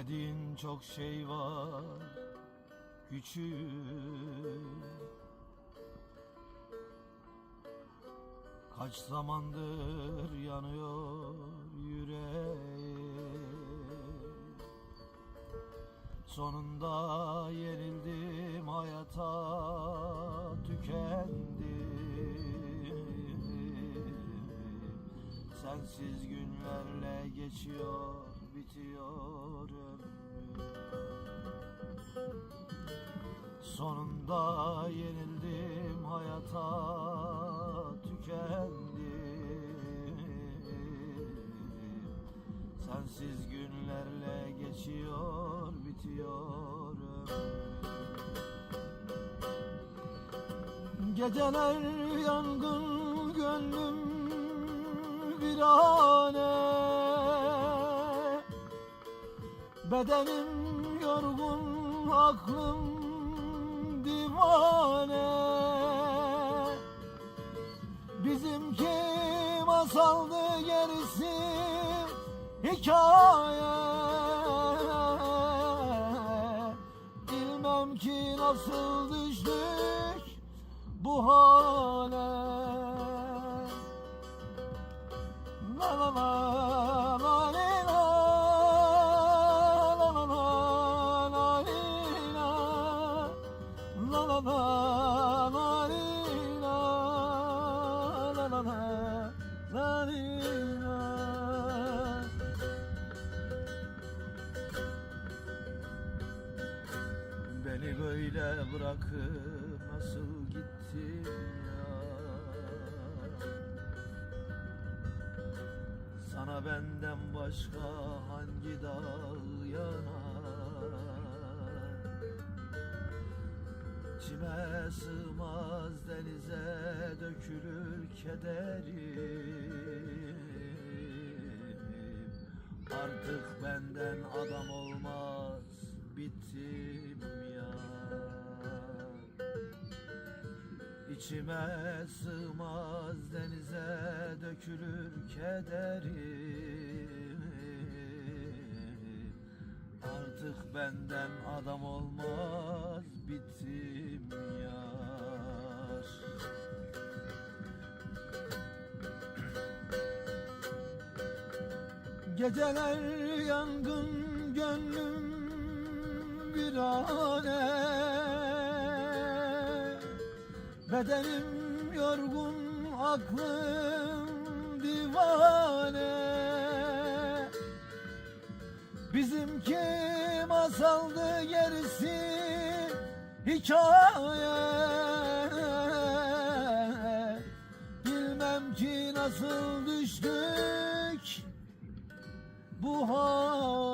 Bilmediğin çok şey var küçük. Kaç zamandır yanıyor yüreğim. Sonunda yenildim hayata tükendim. Sensiz günlerle geçiyor bitiyor ömrüm. Sonunda yenildim hayata tükendim. Sensiz günlerle geçiyor bitiyor ömrüm. Geceler yangın gönlüm virane Bedenim yorgun aklım divane. Bizimki masaldı gerisi hikaye. Bilmem ki nasıl düştük bu hale. La la la böyle bırakıp nasıl gittin ya? Sana benden başka hangi dağ yanar? İçime sığmaz denize dökülür kederim. Artık benden adam olmaz İçime sığmaz denize dökülür kederim. Artık benden adam olmaz bittim yar. Geceler yangın gönlüm virane Bedenim yorgun aklım divane. Bizimki masaldı gerisi hikaye. Bilmem ki nasıl düştük bu hale